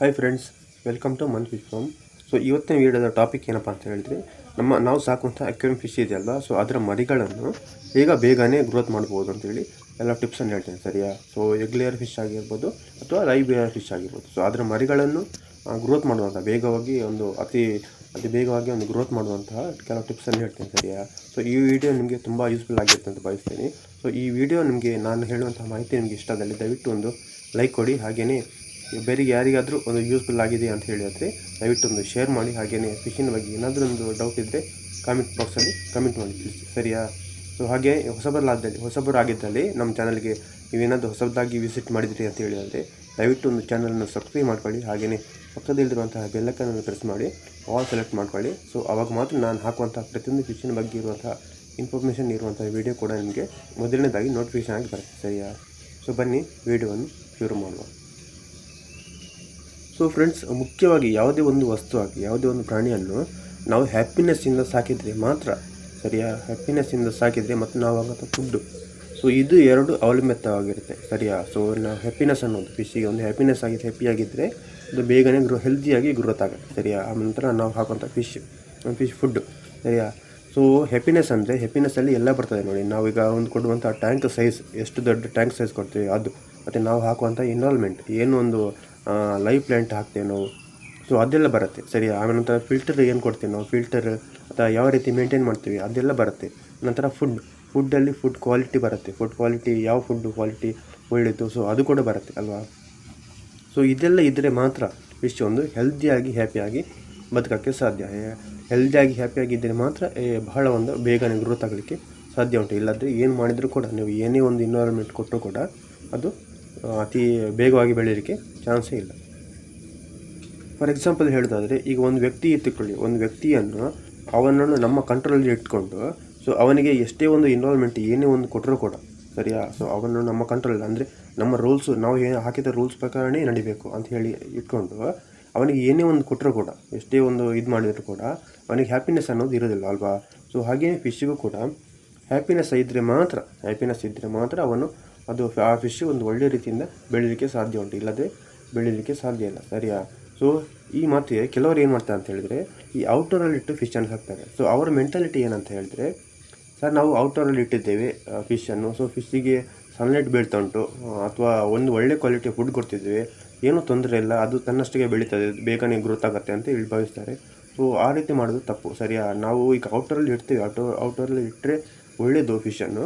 Hi friends welcome to man fish farm so ಇವತ್ತಿನ ವಿಡಿಯೋದ topic ಏನಪ್ಪ ಅಂತ ಹೇಳಿದ್ರೆ, ನಮ್ಮ ನಾವು ಸಾಕುವಂಥ ಅಕ್ವೇರಿಯಂ ಫಿಶ್ ಇದೆಯಲ್ಲ ಸೊ ಅದರ ಮರಿಗಳನ್ನು ಈಗ ಬೇಗನೆ ಗ್ರೋತ್ ಮಾಡ್ಬೋದು ಅಂತೇಳಿ ಎಲ್ಲ ಟಿಪ್ಸನ್ನು ಹೇಳ್ತೇನೆ, ಸರಿಯಾ? ಸೊ ಎಗ್ಲಿಯರ್ ಫಿಶ್ ಆಗಿರ್ಬೋದು ಅಥವಾ ಲೈವ್ ಫಿಶ್ ಆಗಿರ್ಬೋದು. ಸೊ ಅದರ ಮರಿಗಳನ್ನು ಗ್ರೋತ್ ಮಾಡುವಂಥ ಬೇಗವಾಗಿ ಒಂದು ಅತಿ ಅತಿ ಬೇಗವಾಗಿ ಒಂದು ಗ್ರೋತ್ ಮಾಡುವಂತಹ ಕೆಲವು ಟಿಪ್ಸನ್ನು ಹೇಳ್ತೇನೆ, ಸರಿಯಾ? ಸೊ ಈ ವಿಡಿಯೋ ನಿಮಗೆ ತುಂಬ ಯೂಸ್ಫುಲ್ ಆಗಿರುತ್ತೆ ಅಂತ ಬಯಸ್ತೀನಿ ಸೊ ಈ ವಿಡಿಯೋ ನಿಮಗೆ ನಾನು ಹೇಳುವಂಥ ಮಾಹಿತಿ ನಿಮಗೆ ಇಷ್ಟ ಆದಲ್ಲಿ ದಯವಿಟ್ಟು ಒಂದು ಲೈಕ್ ಕೊಡಿ. ಹಾಗೆಯೇ ಬೇರೆ ಯಾರಿಗಾದರೂ ಒಂದು ಯೂಸ್ಫುಲ್ ಆಗಿದೆ ಅಂತ ಹೇಳಿದರೆ ದಯವಿಟ್ಟು ಒಂದು ಶೇರ್ ಮಾಡಿ. ಹಾಗೆಯೇ ಫಿಶಿನ ಬಗ್ಗೆ ಏನಾದರೂ ಒಂದು ಡೌಟ್ ಇದ್ದರೆ ಕಾಮೆಂಟ್ ಬಾಕ್ಸಲ್ಲಿ ಕಮೆಂಟ್ ಮಾಡಿ. ತಿಳಿಸಿ ಸರಿಯಾ? ಸೊ ಹಾಗೆ ಹೊಸಬರಲಾದಲ್ಲಿ ಹೊಸಬರಾಗಿದ್ದಲ್ಲಿ ನಮ್ಮ ಚಾನಲ್ಗೆ ನೀವೇನಾದರೂ ಹೊಸದಾಗಿ ವಿಸಿಟ್ ಮಾಡಿದ್ರಿ ಅಂತ ಹೇಳಿದರೆ ದಯವಿಟ್ಟು ಒಂದು ಚಾನಲನ್ನು ಸಬ್ಸ್ಕ್ರೈಬ್ ಮಾಡ್ಕೊಳ್ಳಿ. ಹಾಗೆಯೇ ಪಕ್ಕದಲ್ಲಿರುವಂತಹ ಬೆಲ್ಲಕ್ಕನ್ನು ಪ್ರೆಸ್ ಮಾಡಿ ಆಲ್ ಸೆಲೆಕ್ಟ್ ಮಾಡ್ಕೊಳ್ಳಿ. ಸೊ ಅವಾಗ ಮಾತ್ರ ನಾನು ಹಾಕುವಂಥ ಪ್ರತಿಯೊಂದು ಫಿಶಿನ ಬಗ್ಗೆ ಇರುವಂತಹ ಇನ್ಫಾರ್ಮೇಷನ್ ಇರುವಂಥ ವಿಡಿಯೋ ಕೂಡ ನಿಮಗೆ ಮೊದಲನೇದಾಗಿ ನೋಟಿಫಿಕೇಶನ್ ಆಗಿ ಬರುತ್ತೆ. ಸರಿಯಾ? ಸೊ ಬನ್ನಿ ವಿಡಿಯೋವನ್ನು ಶುರು ಮಾಡುವ ಸೊ ಫ್ರೆಂಡ್ಸ್ ಮುಖ್ಯವಾಗಿ ಯಾವುದೇ ಒಂದು ವಸ್ತು ಆಗಲಿ ಯಾವುದೇ ಒಂದು ಪ್ರಾಣಿಯನ್ನು ನಾವು ಹ್ಯಾಪಿನೆಸ್ಸಿಂದ ಸಾಕಿದರೆ ಮಾತ್ರ ಸರಿಯಾ? ಹ್ಯಾಪಿನೆಸ್ಸಿಂದ ಸಾಕಿದರೆ ಮತ್ತು ನಾವು ಆಗೋಂಥ ಫುಡ್ಡು ಸೊ ಇದು ಎರಡು ಅವಲಂಬಿತವಾಗಿರುತ್ತೆ, ಸರಿಯಾ? ಸೊ ನಾವು ಹ್ಯಾಪಿನೆಸ್ ಅನ್ನೋದು ಫಿಶ್ಶಿಗೆ ಒಂದು ಹ್ಯಾಪಿನೆಸ್ ಆಗಿ ಹ್ಯಾಪಿಯಾಗಿದ್ದರೆ ಅದು ಬೇಗನೆ ಗ್ರೋ ಹೆಲ್ದಿಯಾಗಿ ಗ್ರೋತ್ ಆಗುತ್ತೆ, ಸರಿಯಾ? ಆ ನಂತರ ನಾವು ಹಾಕೋಂಥ ಫಿಶ್ ಫಿಶ್ ಫುಡ್ಡು ಸರಿಯಾ? ಸೊ ಹ್ಯಾಪಿನೆಸ್ ಅಂದರೆ ಹ್ಯಾಪಿನೆಸ್ಸಲ್ಲಿ ಎಲ್ಲ ಬರ್ತದೆ ನೋಡಿ. ನಾವೀಗ ಒಂದು ಕೊಡುವಂಥ ಟ್ಯಾಂಕ್ ಸೈಜ್ ಎಷ್ಟು ದೊಡ್ಡ ಟ್ಯಾಂಕ್ ಸೈಜ್ ಕೊಡ್ತೀವಿ, ಅದು. ಮತ್ತು ನಾವು ಹಾಕುವಂಥ ಇನ್ವಾಲ್ವ್ಮೆಂಟ್ ಏನು ಒಂದು ಲೈವ್ ಪ್ಲ್ಯಾಂಟ್ ಹಾಕ್ತೇವೆ ನಾವು. ಸೊ ಅದೆಲ್ಲ ಬರುತ್ತೆ ಸರಿ ಆಮೇಲೆ ನಂತರ ಫಿಲ್ಟರ್ ಏನು ಕೊಡ್ತೇವೆ ಫಿಲ್ಟರ್ ಅಥವಾ ಯಾವ ರೀತಿ ಮೇಂಟೈನ್ ಮಾಡ್ತೀವಿ? ಅದೆಲ್ಲ ಬರುತ್ತೆ. ನಂತರ ಫುಡ್ ಫುಡ್ಡಲ್ಲಿ ಫುಡ್ ಕ್ವಾಲಿಟಿ ಬರುತ್ತೆ. ಫುಡ್ ಕ್ವಾಲಿಟಿ ಯಾವ ಫುಡ್ ಕ್ವಾಲಿಟಿ ಒಳ್ಳೆಯದು ಸೊ ಅದು ಕೂಡ ಬರುತ್ತೆ, ಅಲ್ವಾ? ಸೊ ಇದೆಲ್ಲ ಇದ್ದರೆ ಮಾತ್ರ ಫಿಶ್ ಒಂದು ಹೆಲ್ದಿಯಾಗಿ ಹ್ಯಾಪಿಯಾಗಿ ಬದುಕೋಕ್ಕೆ ಸಾಧ್ಯ. ಹೆಲ್ದಿಯಾಗಿ ಹ್ಯಾಪಿಯಾಗಿದ್ದರೆ ಮಾತ್ರ ಬಹಳ ಒಂದು ಬೇಗನೆ ಗ್ರೋತ್ ಆಗಲಿಕ್ಕೆ ಸಾಧ್ಯ ಉಂಟು. ಇಲ್ಲಾಂದರೆ ಏನು ಮಾಡಿದರೂ ಕೂಡ, ನೀವು ಏನೇ ಒಂದು ಇನ್ವಾಲ್ವ್ಮೆಂಟ್ ಕೊಟ್ಟರೂ ಕೂಡ ಅದು ಅತಿ ಬೇಗವಾಗಿ ಬೆಳೀಲಿಕ್ಕೆ ಚಾನ್ಸೇ ಇಲ್ಲ. ಫಾರ್ ಎಕ್ಸಾಂಪಲ್ ಹೇಳೋದಾದರೆ, ಈಗ ಒಂದು ವ್ಯಕ್ತಿ ಎತ್ತಿಕೊಳ್ಳಿ ಒಂದು ವ್ಯಕ್ತಿಯನ್ನು ಅವನನ್ನು ನಮ್ಮ ಕಂಟ್ರೋಲಲ್ಲಿ ಇಟ್ಕೊಂಡು, ಸೊ ಅವನಿಗೆ ಎಷ್ಟೇ ಒಂದು ಇನ್ವಾಲ್ವ್ಮೆಂಟ್ ಏನೇ ಒಂದು ಕೊಟ್ಟರೂ ಕೂಡ ಸರಿಯಾ? ಸೊ ಅವನು ನಮ್ಮ ಕಂಟ್ರೋಲ್ ಅಂದರೆ ನಮ್ಮ ರೂಲ್ಸು ನಾವು ಏನು ಹಾಕಿದ ರೂಲ್ಸ್ ಪ್ರಕಾರನೇ ನಡಿಬೇಕು ಅಂತ ಹೇಳಿ ಇಟ್ಕೊಂಡು, ಅವನಿಗೆ ಏನೇ ಒಂದು ಕೊಟ್ಟರೂ ಕೂಡ, ಎಷ್ಟೇ ಒಂದು ಇದು ಮಾಡಿದರೂ ಕೂಡ, ಅವನಿಗೆ ಹ್ಯಾಪಿನೆಸ್ ಅನ್ನೋದು ಇರೋದಿಲ್ಲ ಅಲ್ವಾ? ಸೊ ಹಾಗೆಯೇ ಫಿಶ್ಗೂ ಕೂಡ ಹ್ಯಾಪಿನೆಸ್ ಇದ್ದರೆ ಮಾತ್ರ ಹ್ಯಾಪಿನೆಸ್ ಇದ್ದರೆ ಮಾತ್ರ ಅವನು ಅದು ಆ ಫಿಶ್ ಒಂದು ಒಳ್ಳೆಯ ರೀತಿಯಿಂದ ಬೆಳೀಲಿಕ್ಕೆ ಸಾಧ್ಯ ಉಂಟು ಇಲ್ಲದೆ ಬೆಳೀಲಿಕ್ಕೆ ಸಾಧ್ಯ ಇಲ್ಲ. ಸರಿಯಾ? ಸೊ ಈ ಮಾತು ಕೆಲವರು ಏನು ಮಾಡ್ತಾರೆ ಅಂತ ಹೇಳಿದರೆ, ಈ ಔಟ್ಡೋರಲ್ಲಿ ಇಟ್ಟು ಫಿಶನ್ನು ಹಾಕ್ತಾರೆ. ಸೊ ಅವರ ಮೆಂಟಾಲಿಟಿ ಏನಂತ ಹೇಳಿದರೆ, ಸರ್ ನಾವು ಔಟ್ಡೋರಲ್ಲಿ ಇಟ್ಟಿದ್ದೇವೆ ಫಿಶನ್ನು ಸೊ ಫಿಶ್ಶಿಗೆ ಸನ್ಲೈಟ್ ಬೀಳ್ತಾ ಉಂಟು, ಅಥವಾ ಒಂದು ಒಳ್ಳೆ ಕ್ವಾಲಿಟಿ ಫುಡ್ ಕೊಡ್ತಿದ್ದೇವೆ. ಏನೂ ತೊಂದರೆ ಇಲ್ಲ, ಅದು ತನ್ನಷ್ಟಿಗೆ ಬೆಳೀತದೆ ಬೇಗನೆ ಗ್ರೋತ್ ಆಗುತ್ತೆ ಅಂತ ಹೇಳಿ ಭಾವಿಸ್ತಾರೆ. ಸೊ ಆ ರೀತಿ ಮಾಡೋದು ತಪ್ಪು, ಸರಿಯಾ? ನಾವು ಈಗ ಔಟರಲ್ಲಿ ಇಡ್ತೀವಿ ಔಟೋ ಔಟರಲ್ಲಿ ಇಟ್ಟರೆ ಒಳ್ಳೆಯದು ಫಿಶನ್ನು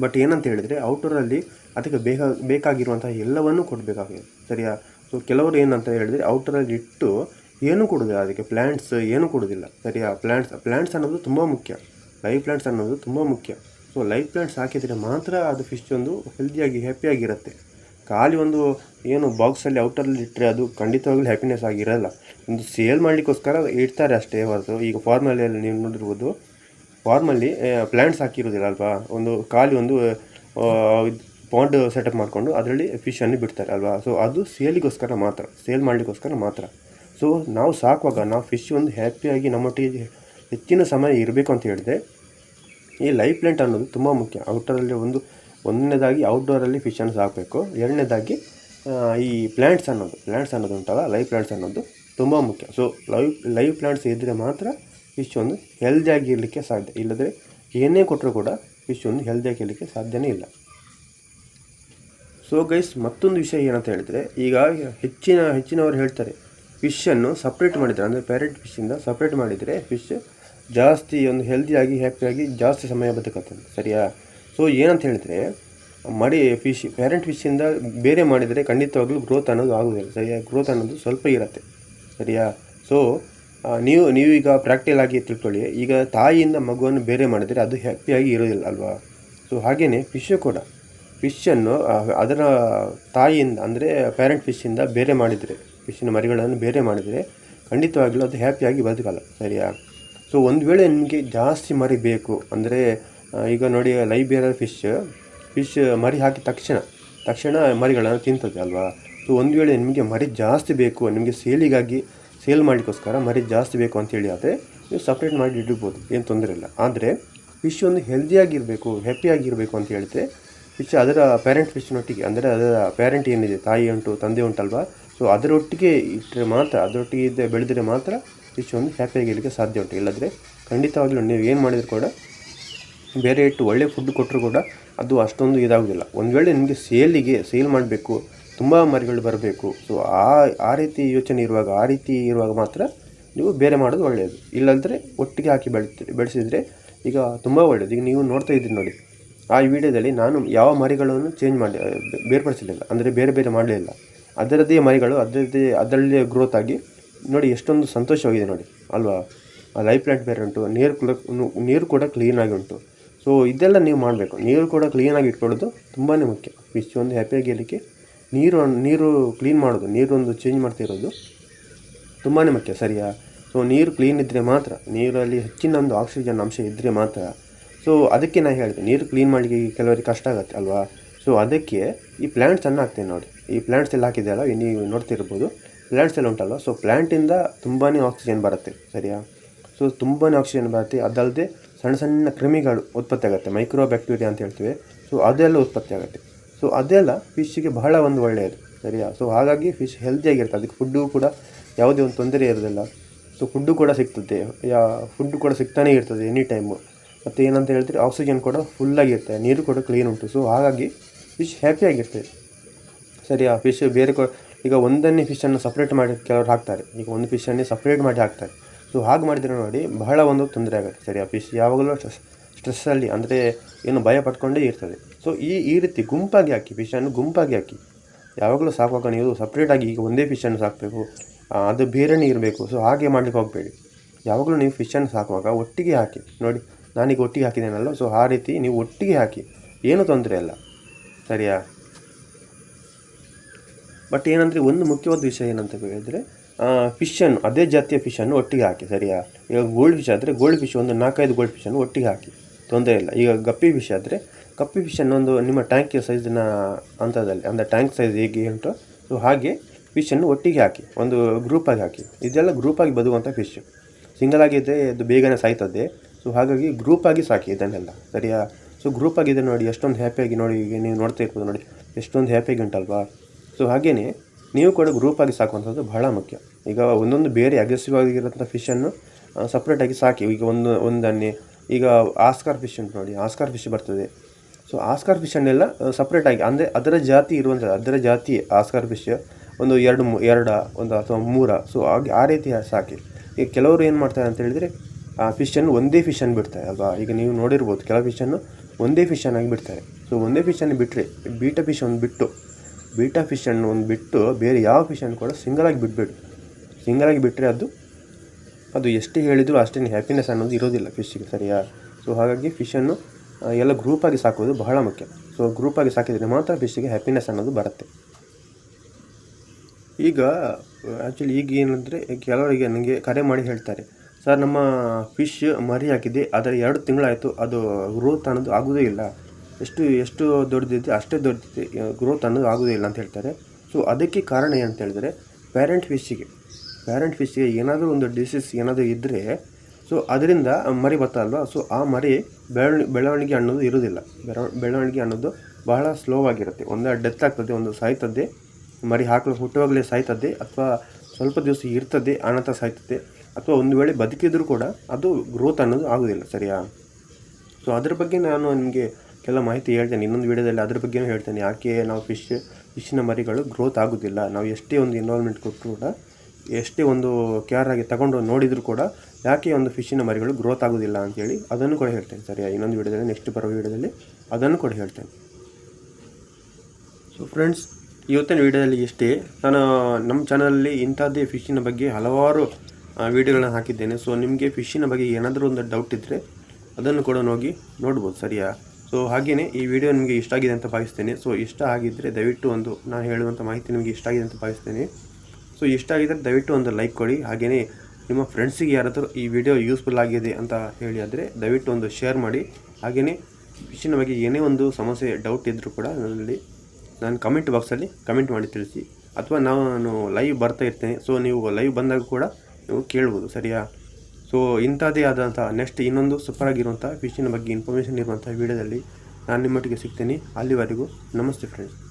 ಬಟ್ ಏನಂತ ಹೇಳಿದರೆ ಔಟರಲ್ಲಿ ಅದಕ್ಕೆ ಬೇಕ ಬೇಕಾಗಿರುವಂಥ ಎಲ್ಲವನ್ನೂ ಕೊಡಬೇಕಾಗಿದೆ. ಸರಿಯಾ? ಸೊ ಕೆಲವರು ಏನಂತ ಹೇಳಿದರೆ ಔಟರಲ್ಲಿ ಇಟ್ಟು ಏನೂ ಕೊಡೋದಿಲ್ಲ. ಅದಕ್ಕೆ ಪ್ಲ್ಯಾಂಟ್ಸ್ ಏನೂ ಕೊಡೋದಿಲ್ಲ. ಸರಿಯಾ? ಪ್ಲ್ಯಾಂಟ್ಸ್ ಪ್ಲ್ಯಾಂಟ್ಸ್ ಅನ್ನೋದು ತುಂಬ ಮುಖ್ಯ. ಲೈವ್ ಪ್ಲ್ಯಾಂಟ್ಸ್ ಅನ್ನೋದು ತುಂಬ ಮುಖ್ಯ. ಸೊ ಲೈವ್ ಪ್ಲ್ಯಾಂಟ್ಸ್ ಹಾಕಿದರೆ ಮಾತ್ರ ಅದು ಫಿಶ್ ಒಂದು ಹೆಲ್ದಿಯಾಗಿ ಹ್ಯಾಪಿಯಾಗಿರುತ್ತೆ ಖಾಲಿ ಒಂದು ಏನು ಬಾಕ್ಸಲ್ಲಿ ಔಟರಲ್ಲಿ ಇಟ್ಟರೆ ಅದು ಖಂಡಿತವಾಗ್ಲೂ ಹ್ಯಾಪಿನೆಸ್ ಆಗಿರಲ್ಲ. ಒಂದು ಸೇಲ್ ಮಾಡಲಿಕ್ಕೋಸ್ಕರ ಇಡ್ತಾರೆ ಅಷ್ಟೇ ಹೊರತು. ಈಗ ಫಾರ್ಮಲ್ಲಿ ನೀವು ನೋಡಿರ್ಬೋದು ಫಾರ್ಮಲ್ಲಿ ಪ್ಲ್ಯಾಂಟ್ಸ್ ಹಾಕಿರೋದಿಲ್ಲ ಅಲ್ವಾ ಒಂದು ಖಾಲಿ ಒಂದು ಪಾಂಡ್ ಸೆಟಪ್ ಮಾಡಿಕೊಂಡು ಅದರಲ್ಲಿ ಫಿಶನ್ನು ಬಿಡ್ತಾರೆ ಅಲ್ವಾ? ಸೊ ಅದು ಸೇಲಿಗೋಸ್ಕರ ಮಾತ್ರ. ಸೇಲ್ ಮಾಡಲಿಕ್ಕೋಸ್ಕರ ಮಾತ್ರ. ಸೊ ನಾವು ಸಾಕುವಾಗ, ನಾವು ಫಿಶ್ ಒಂದು ಹ್ಯಾಪಿಯಾಗಿ ನಮ್ಮೊಟ್ಟಿಗೆ ಹೆಚ್ಚಿನ ಸಮಯ ಇರಬೇಕು ಅಂತ ಹೇಳಿದೆ ಈ ಲೈವ್ ಪ್ಲ್ಯಾಂಟ್ ಅನ್ನೋದು ತುಂಬ ಮುಖ್ಯ. ಔಟ್ಡೋರಲ್ಲಿ ಒಂದು, ಒಂದನೇದಾಗಿ ಔಟ್ಡೋರಲ್ಲಿ ಫಿಶನ್ನು ಸಾಕಬೇಕು. ಎರಡನೇದಾಗಿ ಈ ಪ್ಲ್ಯಾಂಟ್ಸ್ ಅನ್ನೋದು. ಪ್ಲ್ಯಾಂಟ್ಸ್ ಅನ್ನೋದು ಉಂಟಲ್ಲ ಲೈವ್ ಪ್ಲ್ಯಾಂಟ್ಸ್ ಅನ್ನೋದು ತುಂಬ ಮುಖ್ಯ. ಸೊ ಲೈವ್ ಲೈವ್ ಪ್ಲ್ಯಾಂಟ್ಸ್ ಇದ್ದರೆ ಮಾತ್ರ ಫಿಶ್ ಒಂದು ಹೆಲ್ದಿಯಾಗಿ ಇರಲಿಕ್ಕೆ ಸಾಧ್ಯ, ಇಲ್ಲದ್ರೆ ಏನೇ ಕೊಟ್ಟರೂ ಕೂಡ ಫಿಶ್ ಒಂದು ಹೆಲ್ದಿಯಾಗಿ ಇರಲಿಕ್ಕೆ ಸಾಧ್ಯನೇ ಇಲ್ಲ. ಸೊ ಗೈಸ್ ಮತ್ತೊಂದು ವಿಷಯ ಏನಂತ ಹೇಳಿದರೆ, ಈಗ ಹೆಚ್ಚಿನ, ಹೆಚ್ಚಿನವರು ಹೇಳ್ತಾರೆ ಫಿಶನ್ನು ಸಪ್ರೇಟ್ ಮಾಡಿದರೆ, ಅಂದರೆ ಪ್ಯಾರೆಟ್ ಫಿಶಿಂದ ಸಪ್ರೇಟ್ ಮಾಡಿದರೆ ಫಿಶ್ ಜಾಸ್ತಿ ಒಂದು ಹೆಲ್ದಿಯಾಗಿ ಹ್ಯಾಪಿಯಾಗಿ ಜಾಸ್ತಿ ಸಮಯ ಬದುಕತ್ತೆ, ಸರಿಯಾ? ಸೊ ಏನಂತ ಹೇಳಿದರೆ, ಮಡಿ ಫಿಶ್ ಪ್ಯಾರೆಂಟ್ ಫಿಶ್ಶಿಂದ ಬೇರೆ ಮಾಡಿದರೆ ಖಂಡಿತವಾಗ್ಲೂ ಗ್ರೋತ್ ಅನ್ನೋದು ಆಗೋದಿಲ್ಲ, ಸರಿಯಾ? ಗ್ರೋತ್ ಅನ್ನೋದು ಸ್ವಲ್ಪ ಇರುತ್ತೆ, ಸರಿಯಾ? ಸೊ ನೀವು ನೀವೀಗ ಪ್ರಾಕ್ಟಿಕಲ್ ಆಗಿ ತಿಳ್ಕೊಳ್ಳಿ. ಈಗ ತಾಯಿಯಿಂದ ಮಗುವನ್ನು ಬೇರೆ ಮಾಡಿದರೆ ಅದು ಹ್ಯಾಪಿಯಾಗಿ ಇರೋದಿಲ್ಲ ಅಲ್ವಾ? ಸೊ ಹಾಗೆಯೇ ಫಿಶ್ ಕೂಡ. ಫಿಶ್ಶನ್ನು ಅದರ ತಾಯಿಯಿಂದ, ಅಂದರೆ ಪ್ಯಾರೆಂಟ್ ಫಿಶ್ಶಿಂದ ಬೇರೆ ಮಾಡಿದರೆ ಫಿಶ್ಶಿನ ಮರಿಗಳನ್ನು ಬೇರೆ ಮಾಡಿದರೆ ಖಂಡಿತವಾಗ್ಲೂ ಅದು ಹ್ಯಾಪಿಯಾಗಿ ಬದುಕಲ್ಲ. ಸರಿಯಾ? ಸೊ ಒಂದು ವೇಳೆ ನಿಮಗೆ ಜಾಸ್ತಿ ಮರಿ ಬೇಕು, ಅಂದರೆ ಈಗ ನೋಡಿ ಲೈವ್ ಬೇರೆ ಫಿಶ್ ಫಿಶ್ ಮರಿ ಹಾಕಿದ ತಕ್ಷಣ ತಕ್ಷಣ ಮರಿಗಳನ್ನು ತಿಂತದೆ ಅಲ್ವಾ? ಸೊ ಒಂದು ವೇಳೆ ನಿಮಗೆ ಮರಿ ಜಾಸ್ತಿ ಬೇಕು, ನಿಮಗೆ ಸೇಲಿಗಾಗಿ ಸೇಲ್ ಮಾಡಲಿಕ್ಕೋಸ್ಕರ ಮರಿ ಜಾಸ್ತಿ ಬೇಕು ಅಂತೇಳಿ ಆದರೆ ನೀವು ಸಪ್ರೇಟ್ ಮಾಡಿ ಇಡ್ಬೋದು, ಏನು ತೊಂದರೆ ಇಲ್ಲ. ಆದರೆ ಫಿಶ್ ಒಂದು ಹೆಲ್ದಿಯಾಗಿರಬೇಕು ಹ್ಯಾಪಿಯಾಗಿರಬೇಕು ಅಂತ ಹೇಳಿದ್ರೆ ಫಿಶ್ ಅದರ ಪೇರೆಂಟ್ ಫಿಶ್ನೊಟ್ಟಿಗೆ ಅಂದರೆ ಅದರ ಪೇರೆಂಟ್ ಏನಿದೆ, ತಾಯಿ ಉಂಟು, ತಂದೆ ಉಂಟಲ್ವಾ? ಸೊ ಅದರೊಟ್ಟಿಗೆ ಇಟ್ಟರೆ ಮಾತ್ರ, ಅದರೊಟ್ಟಿಗೆ ಇದ್ದ ಬೆಳೆದರೆ ಮಾತ್ರ ಫಿಶ್ ಒಂದು ಹ್ಯಾಪಿಯಾಗಿರಲಿಕ್ಕೆ ಸಾಧ್ಯ ಉಂಟು. ಇಲ್ಲದ್ರೆ ಖಂಡಿತವಾಗ್ಲೂ ನೀವು ಏನು ಮಾಡಿದ್ರು ಕೂಡ ಬೇರೆ ಇಟ್ಟು ಒಳ್ಳೆ ಫುಡ್ ಕೊಟ್ಟರು ಕೂಡ ಅದು ಅಷ್ಟೊಂದು ಇದಾಗೋದಿಲ್ಲ. ಒಂದು ವೇಳೆ ನಿಮಗೆ ಸೇಲಿಗೆ ಸೇಲ್ ಮಾಡಬೇಕು ತುಂಬ ಮರಿಗಳು ಬರಬೇಕು. ಸೊ ಆ ಆ ರೀತಿ ಯೋಚನೆ ಇರುವಾಗ, ಆ ರೀತಿ ಇರುವಾಗ ಮಾತ್ರ ನೀವು ಬೇರೆ ಮಾಡೋದು ಒಳ್ಳೆಯದು ಇಲ್ಲಾಂದರೆ ಒಟ್ಟಿಗೆ ಹಾಕಿ ಬೆಳೆ ಬೆಳೆಸಿದರೆ ಈಗ ತುಂಬ ಒಳ್ಳೆಯದು ಈಗ ನೀವು ನೋಡ್ತಾ ಇದ್ದೀರಿ ನೋಡಿ. ಆ ವಿಡಿಯೋದಲ್ಲಿ ನಾನು ಯಾವ ಮರಿಗಳನ್ನು ಚೇಂಜ್ ಮಾಡಿ ಬೇರ್ಪಡಿಸಲಿಲ್ಲ. ಅಂದರೆ ಬೇರೆ ಬೇರೆ ಮಾಡಲಿಲ್ಲ ಅದರದ್ದೇ ಮರಿಗಳು, ಅದರದ್ದೇ, ಅದರಲ್ಲೇ ಗ್ರೋತ್ ಆಗಿ ನೋಡಿ ಎಷ್ಟೊಂದು ಸಂತೋಷವಾಗಿದೆ ನೋಡಿ. ಅಲ್ವಾ? ಆ ಲೈಫ್ ಪ್ಲಾಂಟ್ ಬೇರೆ ಉಂಟು, ನೀರು ಕೂಡ ನೀರು ಕೂಡ ಕ್ಲೀನಾಗಿ ಉಂಟು. ಸೊ ಇದೆಲ್ಲ ನೀವು ಮಾಡಬೇಕು. ನೀರು ಕೂಡ ಕ್ಲೀನಾಗಿ ಇಟ್ಕೊಳ್ಳೋದು ತುಂಬಾ ಮುಖ್ಯ. ಇಷ್ಟೊಂದು ಹ್ಯಾಪಿಯಾಗಿ ಇರಲಿಕ್ಕೆ ನೀರು ನೀರು ಕ್ಲೀನ್ ಮಾಡೋದು, ನೀರೊಂದು ಚೇಂಜ್ ಮಾಡ್ತಿರೋದು ತುಂಬಾ ಮುಖ್ಯ, ಸರಿಯಾ? ಸೊ ನೀರು ಕ್ಲೀನ್ ಇದ್ದರೆ ಮಾತ್ರ, ನೀರಲ್ಲಿ ಹೆಚ್ಚಿನ ಒಂದು ಆಕ್ಸಿಜನ್ ಅಂಶ ಇದ್ದರೆ ಮಾತ್ರ. ಸೊ ಅದಕ್ಕೆ ನಾನು ಹೇಳಿದೆ, ನೀರು ಕ್ಲೀನ್ ಮಾಡಲಿಕ್ಕೆ ಕೆಲವರಿಗೆ ಕಷ್ಟ ಆಗುತ್ತೆ, ಅಲ್ವಾ? ಸೊ ಅದಕ್ಕೆ ಈ ಪ್ಲ್ಯಾಂಟ್ಸ್ ಅನ್ನು ಹಾಕ್ತೇನೆ ನೋಡಿ. ಈ ಪ್ಲ್ಯಾಂಟ್ಸ್ ಎಲ್ಲ ಹಾಕಿದೆಯಲ್ಲ ನೀವು ನೋಡ್ತಿರ್ಬೋದು. ಪ್ಲ್ಯಾಂಟ್ಸ್ ಎಲ್ಲ ಉಂಟಲ್ಲ ಸೊ ಪ್ಲ್ಯಾಂಟಿಂದ ತುಂಬಾ ಆಕ್ಸಿಜನ್ ಬರುತ್ತೆ, ಸರಿಯಾ? ಸೊ ತುಂಬಾ ಆಕ್ಸಿಜನ್ ಬರುತ್ತೆ. ಅದಲ್ಲದೆ ಸಣ್ಣ ಸಣ್ಣ ಕ್ರಿಮಿಗಳು ಉತ್ಪತ್ತಿ ಆಗುತ್ತೆ ಮೈಕ್ರೋ ಬ್ಯಾಕ್ಟೀರಿಯಾ ಅಂತ ಹೇಳ್ತೀವಿ. ಸೊ ಅದೆಲ್ಲ ಉತ್ಪತ್ತಿ ಆಗುತ್ತೆ. ಸೊ ಅದೆಲ್ಲ ಫಿಶ್ಶಿಗೆ ಬಹಳ ಒಂದು ಒಳ್ಳೆಯದು, ಸರಿಯಾ? ಸೊ ಹಾಗಾಗಿ ಫಿಶ್ ಹೆಲ್ತಿಯಾಗಿರ್ತದೆ ಅದಕ್ಕೆ ಫುಡ್ಡು ಕೂಡ ಯಾವುದೇ ಒಂದು ತೊಂದರೆ ಇರೋದಿಲ್ಲ. ಸೊ ಫುಡ್ಡು ಕೂಡ ಸಿಗ್ತದೆ. ಯಾ ಫುಡ್ಡು ಕೂಡ ಸಿಗ್ತಾನೇ ಇರ್ತದೆ ಎನಿ ಟೈಮು ಮತ್ತು ಏನಂತ ಹೇಳ್ತೀರಿ ಆಕ್ಸಿಜನ್ ಕೂಡ ಫುಲ್ಲಾಗಿರುತ್ತೆ ನೀರು ಕೂಡ ಕ್ಲೀನ್ ಉಂಟು. ಸೊ ಹಾಗಾಗಿ ಫಿಶ್ ಹ್ಯಾಪಿಯಾಗಿರ್ತದೆ ಸರಿ ಆ ಫಿಶ್ ಬೇರೆ ಕೊ, ಈಗ ಒಂದನ್ನೇ ಫಿಶನ್ನು ಸಪ್ರೇಟ್ ಮಾಡಿ ಕೆಲವರು ಹಾಕ್ತಾರೆ. ಈಗ ಒಂದು ಫಿಶನ್ನೇ ಸಪ್ರೇಟ್ ಮಾಡಿ ಹಾಕ್ತಾರೆ. ಸೊ ಹಾಗೆ ಮಾಡಿದ್ರೆ ನೋಡಿ ಬಹಳ ಒಂದು ತೊಂದರೆ ಆಗುತ್ತೆ ಸರಿ ಆ ಫಿಶ್ ಯಾವಾಗಲೂ ಸ್ಟ್ರೆಸ್ಸಲ್ಲಿ ಅಂದರೆ ಏನು ಭಯ ಪಟ್ಕೊಂಡೇ ಇರ್ತದೆ. ಸೊ ಈ ಈ ರೀತಿ ಗುಂಪಾಗಿ ಹಾಕಿ ಫಿಶನ್ನು ಗುಂಪಾಗಿ ಹಾಕಿ, ಯಾವಾಗಲೂ ಸಾಕುವಾಗ ನೀವು ಸಪ್ರೇಟಾಗಿ ಈಗ ಒಂದೇ ಫಿಶನ್ನು ಸಾಕಬೇಕು ಅದು ಬೇರೆನೇ ಇರಬೇಕು ಸೊ ಹಾಗೆ ಮಾಡಲಿಕ್ಕೆ ಹೋಗಬೇಡಿ. ಯಾವಾಗಲೂ ನೀವು ಫಿಶನ್ನು ಸಾಕುವಾಗ ಒಟ್ಟಿಗೆ ಹಾಕಿ, ನೋಡಿ, ನಾನೀಗ ಒಟ್ಟಿಗೆ ಹಾಕಿದ್ದೇನಲ್ಲ ಸೊ ಆ ರೀತಿ ನೀವು ಒಟ್ಟಿಗೆ ಹಾಕಿ, ಏನೂ ತೊಂದರೆ ಇಲ್ಲ, ಸರಿಯಾ? ಬಟ್ ಏನಂದರೆ ಒಂದು ಮುಖ್ಯವಾದ ವಿಷಯ ಏನಂತ ಹೇಳಿದರೆ ಫಿಶನ್ನು ಅದೇ ಜಾತಿಯ ಫಿಶನ್ನು ಒಟ್ಟಿಗೆ ಹಾಕಿ, ಸರಿಯಾ? ಈಗ ಗೋಲ್ಡ್ ಫಿಶ್ ಆದರೆ ಗೋಲ್ಡ್ ಫಿಶ್ ಒಂದು ನಾಲ್ಕೈದು ಗೋಲ್ಡ್ ಫಿಶನ್ನು ಒಟ್ಟಿಗೆ ಹಾಕಿ. ತೊಂದರೆ ಇಲ್ಲ. ಈಗ ಗಪ್ಪಿ ಫಿಶ್ ಆದರೆ ಕಪ್ಪಿ ಫಿಶ್ ಅನ್ನೊಂದು ನಿಮ್ಮ ಟ್ಯಾಂಕಿಯ ಸೈಜಿನ ಹಂತದಲ್ಲಿ, ಅಂದರೆ ಟ್ಯಾಂಕ್ ಸೈಜ್ ಹೇಗೆ ಉಂಟು, ಸೊ ಹಾಗೆ ಫಿಶನ್ನು ಒಟ್ಟಿಗೆ ಹಾಕಿ, ಒಂದು ಗ್ರೂಪಾಗಿ ಹಾಕಿ. ಇದೆಲ್ಲ ಗ್ರೂಪಾಗಿ ಬದುಕುವಂಥ ಫಿಶ್ ಸಿಂಗಲ್ ಆಗಿದ್ದರೆ ಅದು ಬೇಗನೆ ಸಾಯ್ತದೆ. ಸೊ ಹಾಗಾಗಿ ಗ್ರೂಪಾಗಿ ಸಾಕಿ ಇದನ್ನೆಲ್ಲ. ಸರಿಯಾ? ಸೊ ಗ್ರೂಪಾಗಿದೆ ನೋಡಿ, ಎಷ್ಟೊಂದು ಹ್ಯಾಪಿಯಾಗಿ ನೋಡಿ, ಈಗ ನೀವು ನೋಡ್ತಾ ಇರ್ಬೋದು ನೋಡಿ, ಎಷ್ಟೊಂದು ಹ್ಯಾಪಿಯಾಗಿ ಉಂಟಲ್ವಾ? ಸೊ ಹಾಗೆಯೇ ನೀವು ಕೂಡ ಗ್ರೂಪಾಗಿ ಸಾಕುವಂಥದ್ದು ಬಹಳ ಮುಖ್ಯ. ಈಗ ಒಂದೊಂದು ಬೇರೆ ಅಗ್ರೆಸಿವ್ ಆಗಿರೋಂಥ ಫಿಶನ್ನು ಸಪ್ರೇಟಾಗಿ ಸಾಕಿ. ಈಗ ಒಂದು, ಒಂದನ್ನೇ ಈಗ ಆಸ್ಕಾರ್ ಫಿಶ್ ಉಂಟು ನೋಡಿ ಆಸ್ಕಾರ್ ಫಿಶ್ ಬರ್ತದೆ. ಸೊ ಆಸ್ಕಾರ್ ಫಿಶನ್ನೆಲ್ಲ ಸಪ್ರೇಟಾಗಿ ಅಂದರೆ ಅದರ ಜಾತಿ ಇರುವಂಥದ್ದು ಅದರ ಜಾತಿ ಆಸ್ಕಾರ್ ಫಿಶ್ ಒಂದು ಎರಡು ಮೂ, ಎರಡ, ಒಂದು ಅಥವಾ ಮೂರ. ಸೊ ಹಾಗೆ ಆ ರೀತಿ ಸಾಕಿ. ಈಗ ಕೆಲವರು ಏನು ಮಾಡ್ತಾರೆ ಅಂತ ಹೇಳಿದರೆ, ಆ ಫಿಶನ್ನು ಒಂದೇ ಫಿಶನ್ನು ಬಿಡ್ತಾರೆ, ಅಲ್ವಾ? ಈಗ ನೀವು ನೋಡಿರ್ಬೋದು ಕೆಲವು ಫಿಶನ್ನು ಒಂದೇ ಫಿಶನ್ನಾಗಿ ಬಿಡ್ತಾರೆ. ಸೊ ಒಂದೇ ಫಿಶನ್ನು ಬಿಟ್ಟರೆ ಬೀಟಾ ಫಿಶ್ ಒಂದು ಬಿಟ್ಟು, ಬೀಟಾ ಫಿಶನ್ನು ಒಂದು ಬಿಟ್ಟು, ಬೇರೆ ಯಾವ ಫಿಶನ್ನು ಕೂಡ ಸಿಂಗಲಾಗಿ ಬಿಡಬೇಡಿ. ಸಿಂಗಲಾಗಿ ಬಿಟ್ಟರೆ ಅದು ಅದು ಎಷ್ಟು ಹೇಳಿದರೂ ಅಷ್ಟೇ ಹ್ಯಾಪಿನೆಸ್ ಅನ್ನೋದು ಇರೋದಿಲ್ಲ ಫಿಶ್ಶಿಗೆ ಸರಿಯಾ? ಸೊ ಹಾಗಾಗಿ ಫಿಶನ್ನು ಎಲ್ಲ ಗ್ರೂಪಾಗಿ ಸಾಕೋದು ಬಹಳ ಮುಖ್ಯ. ಸೊ ಗ್ರೂಪಾಗಿ ಸಾಕಿದರೆ ಮಾತ್ರ ಫಿಶ್ಗೆ ಹ್ಯಾಪಿನೆಸ್ ಅನ್ನೋದು ಬರುತ್ತೆ. ಈಗ ಆ್ಯಕ್ಚುಲಿ ಈಗ ಏನಂದರೆ, ಕೆಲವರಿಗೆ ನನಗೆ ಕರೆ ಮಾಡಿ ಹೇಳ್ತಾರೆ. ಸರ್, ನಮ್ಮ ಫಿಶ್ ಮರಿ ಹಾಕಿದೆ ಆದರೆ ಎರಡು ತಿಂಗಳಾಯಿತು, ಅದು ಗ್ರೋತ್ ಅನ್ನೋದು ಆಗೋದೇ ಇಲ್ಲ. ಎಷ್ಟು ಎಷ್ಟು ದೊಡ್ಡದಿದೆ, ಅಷ್ಟೇ ದೊಡ್ಡದಿದೆ ಗ್ರೋತ್ ಅನ್ನೋದು ಆಗೋದೇ ಇಲ್ಲ ಅಂತ ಹೇಳ್ತಾರೆ. ಸೊ ಅದಕ್ಕೆ ಕಾರಣ ಏನಂತ ಹೇಳಿದರೆ ಪ್ಯಾರೆಂಟ್ ಫಿಶ್ಶಿಗೆ ಪ್ಯಾರೆಂಟ್ ಫಿಶ್ಗೆ ಏನಾದರೂ ಒಂದು ಡಿಸೀಸ್ ಏನಾದರೂ ಇದ್ದರೆ ಸೊ ಅದರಿಂದ ಮರಿ ಬರ್ತಲ್ವ ಸೊ ಆ ಮರಿ ಬೆಳವಣಿ ಬೆಳವಣಿಗೆ ಅನ್ನೋದು ಇರೋದಿಲ್ಲ. ಬೆಳವ ಬೆಳವಣಿಗೆ ಅನ್ನೋದು ಬಹಳ ಸ್ಲೋ ಆಗಿರುತ್ತೆ. ಒಂದು ಡೆತ್ ಆಗ್ತದೆ, ಒಂದು ಸಾಯ್ತದೆ, ಮರಿ ಹಾಕಲು, ಹುಟ್ಟುವಾಗಲೇ ಸಾಯ್ತದೆ, ಅಥವಾ ಸ್ವಲ್ಪ ದಿವಸ ಇರ್ತದೆ ಆನಂತರ ಸಾಯ್ತದೆ, ಅಥವಾ ಒಂದು ವೇಳೆ ಬದುಕಿದ್ರೂ ಕೂಡ ಅದು ಗ್ರೋತ್ ಅನ್ನೋದು ಆಗೋದಿಲ್ಲ, ಸರಿಯಾ? ಸೊ ಅದ್ರ ಬಗ್ಗೆ ನಾನು ನಿಮಗೆ ಕೆಲವು ಮಾಹಿತಿ ಹೇಳ್ತೇನೆ. ಇನ್ನೊಂದು ವೀಡಿಯೋದಲ್ಲಿ ಅದ್ರ ಬಗ್ಗೆನೂ ಹೇಳ್ತೇನೆ. ಯಾಕೆ ನಾವು ಫಿಶ್ ಫಿಶ್ಶಿನ ಮರಿಗಳು ಗ್ರೋತ್ ಆಗೋದಿಲ್ಲ? ನಾವು ಎಷ್ಟೇ ಒಂದು ಇನ್ವಾಲ್ವ್ಮೆಂಟ್ ಕೊಟ್ಟರು ಕೂಡ ಎಷ್ಟೇ ಒಂದು ಕೇರ್ ಆಗಿ ತಗೊಂಡು ನೋಡಿದರೂ ಕೂಡ ಯಾಕೆ ಒಂದು ಫಿಶ್ಶಿನ ಮರಿಗಳು ಗ್ರೋತ್ ಆಗೋದಿಲ್ಲ ಅಂತೇಳಿ ಅದನ್ನು ಕೂಡ ಹೇಳ್ತೇನೆ ಸರಿಯಾ ಇನ್ನೊಂದು ವಿಡಿಯೋದಲ್ಲಿ ನೆಕ್ಸ್ಟ್ ಬರೋ ವಿಡಿಯೋದಲ್ಲಿ ಅದನ್ನು ಕೂಡ ಹೇಳ್ತೇನೆ. ಸೊ ಫ್ರೆಂಡ್ಸ್ ಇವತ್ತಿನ ವಿಡಿಯೋದಲ್ಲಿ ಇಷ್ಟೇ. ನಾನು ನಮ್ಮ ಚಾನಲಲ್ಲಿ ಇಂಥದ್ದೇ ಫಿಶ್ಶಿನ ಬಗ್ಗೆ ಹಲವಾರು ವಿಡಿಯೋಗಳನ್ನ ಹಾಕಿದ್ದೇನೆ. ಸೊ ನಿಮಗೆ ಫಿಶ್ಶಿನ ಬಗ್ಗೆ ಏನಾದರೂ ಒಂದು ಡೌಟ್ ಇದ್ದರೆ ಅದನ್ನು ಕೂಡ ನೋಗಿ ನೋಡ್ಬೋದು ಸರಿಯಾ? ಸೊ ಹಾಗೆಯೇ ಈ ವಿಡಿಯೋ ನಿಮಗೆ ಇಷ್ಟ ಆಗಿದೆ ಅಂತ ಭಾವಿಸ್ತೇನೆ. ಸೊ ಇಷ್ಟ ಆಗಿದ್ದರೆ ದಯವಿಟ್ಟು ಒಂದು, ನಾನು ಹೇಳುವಂಥ ಮಾಹಿತಿ ನಿಮಗೆ ಇಷ್ಟ ಆಗಿದೆ ಅಂತ ಭಾವಿಸ್ತೇನೆ. ಸೊ ಇಷ್ಟ ಆಗಿದ್ದರೆ ದಯವಿಟ್ಟು ಒಂದು ಲೈಕ್ ಕೊಡಿ. ಹಾಗೆಯೇ ನಿಮ್ಮ ಫ್ರೆಂಡ್ಸಿಗೆ ಯಾರಾದರೂ ಈ ವಿಡಿಯೋ ಯೂಸ್ಫುಲ್ ಆಗಿದೆ ಅಂತ ಹೇಳಿ ಆದರೆ ದಯವಿಟ್ಟು ಒಂದು ಶೇರ್ ಮಾಡಿ. ಹಾಗೆಯೇ ಫಿಶ್ಶಿನ ಬಗ್ಗೆ ಏನೇ ಒಂದು ಸಮಸ್ಯೆ ಡೌಟ್ ಇದ್ದರೂ ಕೂಡ ನನ್ನಲ್ಲಿ ನಾನು ಕಮೆಂಟ್ ಬಾಕ್ಸಲ್ಲಿ ಕಮೆಂಟ್ ಮಾಡಿ ತಿಳಿಸಿ. ಅಥವಾ ನಾನು ಲೈವ್ ಬರ್ತಾ ಇರ್ತೇನೆ. ಸೊ ನೀವು ಲೈವ್ ಬಂದಾಗ ಕೂಡ ನೀವು ಕೇಳ್ಬೋದು. ಸರಿಯಾ? ಸೊ ಇಂಥದ್ದೇ ಆದಂಥ ನೆಕ್ಸ್ಟ್ ಇನ್ನೊಂದು ಸೂಪರ್ ಆಗಿರುವಂಥ ವಿಷಯನ ಬಗ್ಗೆ ಇನ್ಫಾರ್ಮೇಷನ್ ಇರುವಂಥ ವಿಡಿಯೋದಲ್ಲಿ ನಾನು ನಿಮ್ಮೊಟ್ಟಿಗೆ ಸಿಗ್ತೀನಿ. ಅಲ್ಲಿವರೆಗೂ ನಮಸ್ತೆ ಫ್ರೆಂಡ್ಸ್